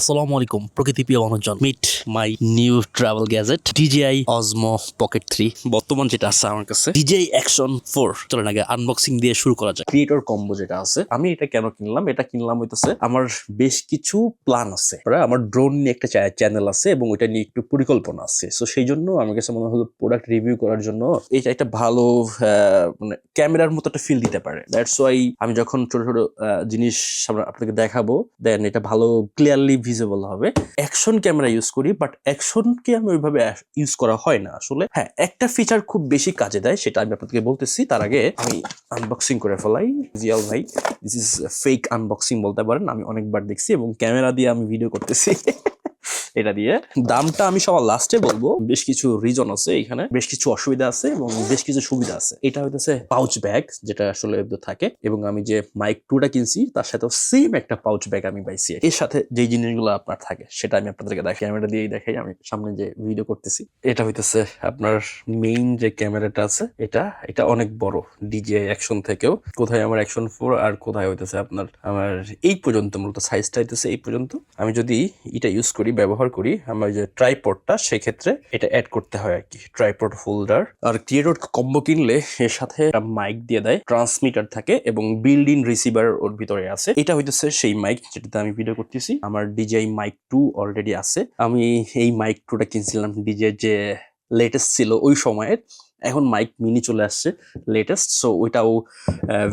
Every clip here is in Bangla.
আসসালামু আলাইকুম, প্রকৃতি প্রিয় মানুষজন। Meet my new travel gadget DJI Osmo pocket three বর্তমান যেটা আছে আমার কাছে ডিজিআই অ্যাকশন ফোর চলেন আগে আনবক্সিং দিয়ে শুরু করা যায় ক্রিয়েটর কম্বো যেটা আছে, আমি এটা কেন কিনলাম? এটা কিনলাম হইতেছে, আমার বেশ কিছু প্ল্যান আছে। আমার ড্রোন নিয়ে একটা চ্যানেল আছে এবং ওইটা নিয়ে একটু পরিকল্পনা আছে। সো সেই জন্য আমার কাছে মনে হলো প্রোডাক্ট রিভিউ করার জন্য এটা একটা ভালো মানে ক্যামেরার মতো একটা ফিল দিতে পারে। দ্যাটস ওয়াই আমি যখন ছোট ছোট জিনিস আপনাকে দেখাবো দেন এটা ভালো ক্লিয়ারলি ভিজিবল হবে। অ্যাকশন ক্যামেরা ইউজ করি বাট অ্যাকশনকে আমি ওইভাবে ইউজ করা হয় না আসলে। হ্যাঁ একটা ফিচার খুব বেশি কাজে দেয়, সেটা আমি আপনাদেরকে বলতেছি। তার আগে আমি আনবক্সিং করে ফেলাই। জিয়াল ভাই দিস ইজ ফেক আনবক্সিং বলতে পারেন, আমি অনেকবার দেখছি এবং ক্যামেরা দিয়ে আমি ভিডিও করতেছি। এটা দিয়ে। দামটা আমি সবার লাস্টে বলব। বেশ কিছু রিজন আছে এখানে। বেশ কিছু অসুবিধা আছে এবং বেশ কিছু সুবিধা আছে। এটা হইতেছে পাউচ ব্যাগ যেটা আসলে থাকে। এবং আমি যে মাইক টুটা কিনছি, তার সাথে সেম একটা পাউচ ব্যাগ আমি পাইছি। এর সাথে যে জিনিসগুলো আপনার থাকে, সেটা আমি আপনাদেরকে দেখাই। ক্যামেরা দিয়েই দেখাই। আমি সামনে যে ভিডিও করতেছি, এটা হইতেছে আপনার মেইন যে ক্যামেরাটা আছে, এটা এটা অনেক বড় ডিজে অ্যাকশন থেকেও। কোথায় আমার অ্যাকশন ফোর আর কোথায় হইতেছে আপনার, আমার এই পর্যন্ত মূলত সাইজটা হইতেছে এই পর্যন্ত। আমি যদি এটা ইউজ করি, ব্যবহার করি, আমার যে ট্রাইপডটা সেক্ষেত্রে এটা অ্যাড করতে হয় আর কি ট্রাইপড হোল্ডার আর ক্রিয়েটর কম্বো কিনলে এর সাথে মাইক দিয়ে দেয় ট্রান্সমিটার থাকে এবং বিল্ড ইন রিসিভার ওর ভিতরে আছে। এটা হইতেছে সেই মাইক যেটাতে আমি ভিডিও করতেছি। আমার ডিজে মাইক টু অলরেডি আছে। আমি এই মাইক টুটা কিনছিলাম ডিজে যে লেটেস্ট ছিল ওই সময়ের। এখন মাইক মিনি চলে আসছে লেটেস্ট সো ওইটাও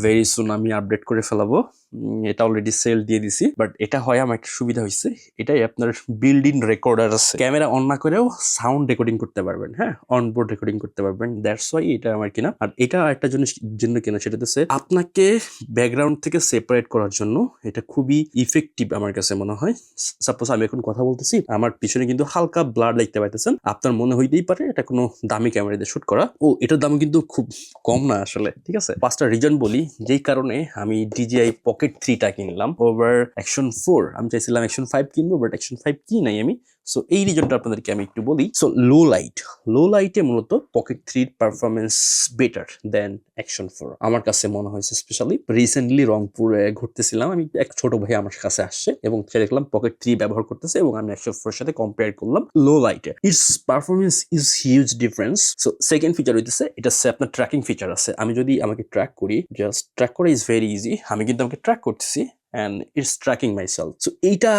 ভেরি সুন আমি আপডেট করে ফেলাবো। এটা অলরেডি সেল দিয়ে দিছি বাট এটা হয় আমার একটা সুবিধা হয়েছে এটাই আপনার বিল্ড ইন রেকর্ডার আছে। ক্যামেরা অন না করেও সাউন্ড রেকর্ডিং করতে পারবেন হ্যাঁ? অনবোর্ড রেকর্ডিং করতে পারবেন। দ্যাটস ওয়াই এটা আমার কিনা। আর এটা একটা জিনিস জন্য কিনা সেটা হচ্ছে আপনাকে ব্যাকগ্রাউন্ড থেকে সেপারেট করার জন্য এটা খুবই ইফেক্টিভ আমার কাছে মনে হয়। সাপোজ আমি এখন কথা বলতেছি, আমার পিছনে কিন্তু হালকা ব্লাড দেখতে পাইতেছেন। আপনার মনে হইতেই পারে এটা কোনো দামি ক্যামেরা দিয়ে শুট করা। ও, এটার দাম কিন্তু খুব কম না আসলে, ঠিক আছে? পাঁচটা রিজন বলি, যেই কারণে আমি ডিজিআই পকেট থ্রিটা কিনলাম ওভার অ্যাকশন ফোর আমি চাইছিলাম অ্যাকশন ফাইভ কিনবো বাট অ্যাকশন ফাইভ কি নাই আমি। সো এই রিজনটা আপনাদেরকে আমি একটু বলি। সো লো লাইট লো লাইটে মূলত পকেট থ্রির performance better then action four আমার কাছে মনে হয়েছে স্পেশালি রিসেন্টলি রংপুরে ঘুরতেছিলাম। আমি এক ছোট ভাই আমার কাছে আসছে এবং সে দেখলাম পকেট থ্রি ব্যবহার করতেছে এবং আমি অ্যাকশন ফোর সাথে কম্পেয়ার করলাম লো লাইটে it's performance is huge difference so second feature হইতেছে, এটা আপনার ট্র্যাকিং ফিচার আছে। আমি যদি আমাকে ট্র্যাক করি জাস্ট ট্র্যাক করা ইজ ভেরি ইজি আমি কিন্তু আমাকে ট্র্যাক করতেছি। And it's tracking myself so এইটা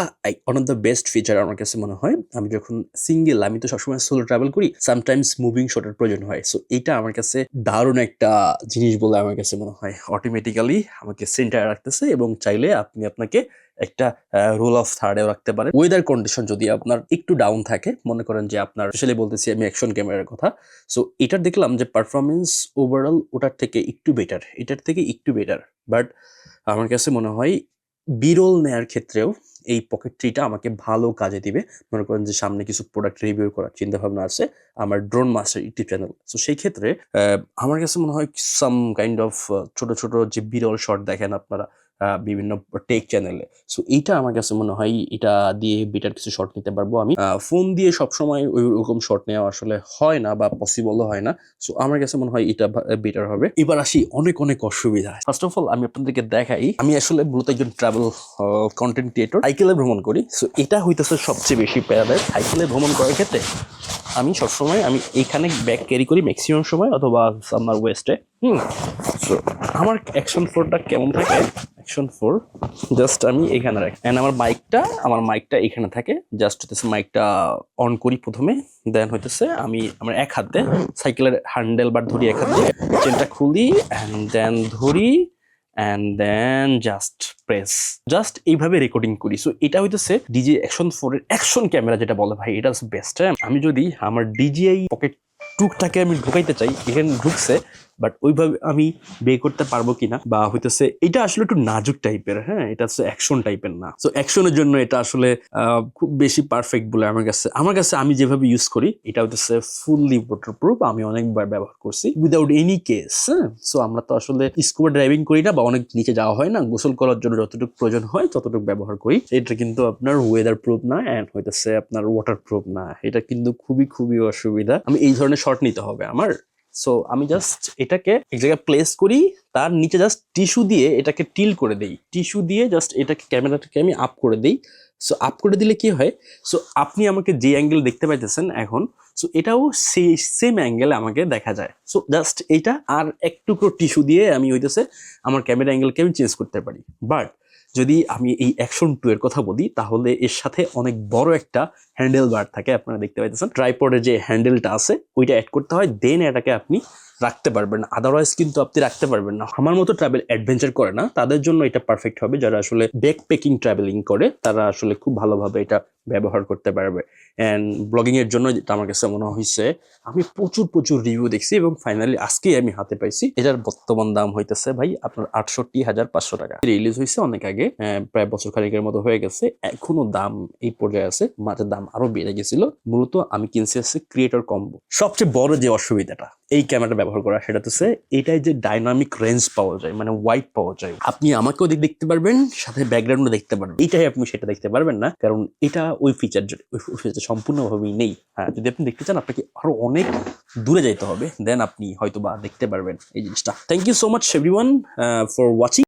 one of the best feature আমার কাছে মনে হয়। আমি যখন সিঙ্গেল আমি তো সবসময় সোলো ট্রাভেল করি সামটাইমস মুভিং শটের প্রয়োজন হয়। সো এইটা আমার কাছে দারুণ একটা জিনিস বলে আমার কাছে মনে হয়। অটোমেটিক্যালি আমাকে সেন্টারে রাখতেছে এবং চাইলে আপনি আপনাকে একটা রোল অফ থার্ডেও রাখতে পারেন। ওয়েদার কন্ডিশন যদি আপনার একটু ডাউন থাকে, মনে করেন যে আপনার স্পেশালি বলতেছি আমি অ্যাকশন ক্যামেরার কথা। সো এটার দেখলাম যে পারফরমেন্স ওভারঅল ওটার থেকে একটু বেটার এটার থেকে একটু বেটার বাট আমার কাছে মনে হয় বিরল নেয়ার ক্ষেত্রেও এই পকেট ট্রিটা আমাকে ভালো কাজে দিবে। মনে করেন যে সামনে কিছু প্রোডাক্ট রিভিউ করার চিন্তা ভাবনা আছে, আমার drone master YouTube channel so সেই ক্ষেত্রে আমার কাছে মনে হয় সাম কাইন্ড অফ ছোট ছোট যে বিরল শট দেখেন আপনারা বিভিন্ন টেক চ্যানেলে সো এইটা আমার কাছে মনে হয়, এটা দিয়ে বেটার কিছু শট নিতে পারব আমি। ফোন দিয়ে সবসময় ওই রকম শট নেওয়া আসলে হয় না বা পসিবলও হয় না। সো আমার কাছে মনে হয় এটা বেটার হবে। এবার আসি অনেক অনেক অসুবিধা। ফার্স্ট অফ অল আমি আপনাদেরকে দেখাই, আমি আসলে মূলত একজন ট্রাভেল কন্টেন্ট ক্রিয়েটর সাইকেলে ভ্রমণ করি। সো এটা হইতেছে সবচেয়ে বেশি প্যারাদায় সাইকেলে ভ্রমণ করার ক্ষেত্রে। আমি সবসময়, আমি এখানে ব্যাগ ক্যারি করি ম্যাক্সিমাম সময় অথবা আমার ওয়েস্টে হুম সো আমার অ্যাকশন ফোরটা কেমন থাকে? অ্যাকশন ফোর জাস্ট আমি এখানে রাখি। অ্যান্ড আমার মাইকটা আমার মাইকটা এখানে থাকে। জাস্ট হতেছে মাইকটা অন করি প্রথমে দেন হইতেছে আমি আমার এক হাতে সাইকেলের হ্যান্ডেল বার ধরি এক হাতে। চেনটা খুলি অ্যান্ড দেন ধরি and then just press just এইভাবে রেকর্ডিং করি। সো এটা হইতেছে ডিজি অ্যাকশন ফোরের অ্যাকশন ক্যামেরা যেটা বলে ভাই, এটা বেস্ট আমি যদি আমার ডিজিআই পকেট টুকটাকে আমি ঢুকাইতে চাই, এখানে ঢুকছে বাট ওইভাবে আমি বে করতে পারব কিনা বা হইতেছে এটা আসলে একটু নাজুক টাইপের হ্যাঁ? এটা হচ্ছে অ্যাকশন টাইপের না। সো অ্যাকশনের জন্য এটা আসলে খুব বেশি পারফেক্ট বলে আমার কাছে আমার কাছে আমি যেভাবে ইউজ করি, এটা হইতেছে ফুললি ওয়াটারপ্রুফ আমি অনেকবার ব্যবহার করছি উইদাউট এনি কেস হ্যাঁ? সো আমরা তো আসলে স্কুবা ড্রাইভিং করি না বা অনেক নিচে যাওয়া হয় না, গোসল করার জন্য যতটুকু প্রয়োজন হয় ততটুকু ব্যবহার করি। এটা কিন্তু আপনার ওয়েদার প্রুফ না অ্যান্ড হইতেছে আপনার ওয়াটার প্রুফ না। এটা কিন্তু খুবই খুবই অসুবিধা। আমি এই ধরনের শর্ট নিতে হবে আমার। সো আমি জাস্ট এটাকে এক জায়গায় প্লেস করি, তার নিচে জাস্ট টিস্যু দিয়ে এটাকে টিল করে দেই। টিস্যু দিয়ে জাস্ট এটাকে ক্যামেরাটাকে আমি আপ করে দেই। সো আপ করে দিলে কি হয়? সো আপনি আমাকে যে অ্যাঙ্গেল দেখতে পাইতেছেন এখন সো এটাও সেই সেম অ্যাঙ্গেলে আমাকে দেখা যায়। সো জাস্ট এটা আর এক টুকরো টিস্যু দিয়ে আমি হইতেছে আমার ক্যামেরা অ্যাঙ্গেলকে আমি চেঞ্জ করতে পারি। বাট যদি আমি এই অ্যাকশন টু এর কথা বলি, তাহলে এর সাথে অনেক বড় একটা হ্যান্ডেল বার থাকে, আপনারা দেখতে পাইতেছেন। ট্রাইপডের যে হ্যান্ডেলটা আছে, ওইটা অ্যাড করতে হয় দেন এটাকে আপনি রাখতে পারবেন আদারওয়াইজ কিন্তু আপনি রাখতে পারবেন না। আমার মতো ট্রাভেল অ্যাডভেঞ্চার করে না, তাদের জন্য এটা পারফেক্ট হবে। যারা আসলে ব্যাক প্যাকিং ট্রাভেলিং করে, তারা আসলে খুব ভালোভাবে এটা ব্যবহার করতে পারবে। অ্যান্ড ব্লগিংয়ের জন্য যেটা আমার কাছে মনে হয়েছে আমি প্রচুর প্রচুর রিভিউ দেখছি এবং ফাইনালি আজকেই আমি হাতে পাইছি। এটার বর্তমান দাম হইতেছে ভাই আপনার আটষট্টি হাজার পাঁচশো টাকা। রিলিজ হয়েছে অনেক আগে প্রায় বছর খানিকের মতো হয়ে গেছে। এখনও দাম এই পর্যায়ে আছে মাঝের দাম আরও বেড়ে গেছিল। মূলত আমি কিনছি আছে ক্রিয়েটর কম্বো সবচেয়ে বড় যে অসুবিধাটা এই ক্যামেরাটা ব্যবহার করা, সেটা হচ্ছে এটাই যে ডাইনামিক রেঞ্জ পাওয়া যায় মানে ওয়াইড পাওয়া যায়। আপনি আমাকেও দেখতে পারবেন, সাথে ব্যাকগ্রাউন্ডও দেখতে পারবেন। এটাই আপনি সেটা দেখতে পারবেন না, কারণ এটা ওই ফিচার ওই ফিচার সম্পূর্ণভাবেই নেই। হ্যাঁ যদি আপনি দেখতে চান, আপনাকে আরও অনেক দূরে যাইতে হবে। দেন আপনি হয়তো বা দেখতে পারবেন এই জিনিসটা। Thank you so much everyone for watching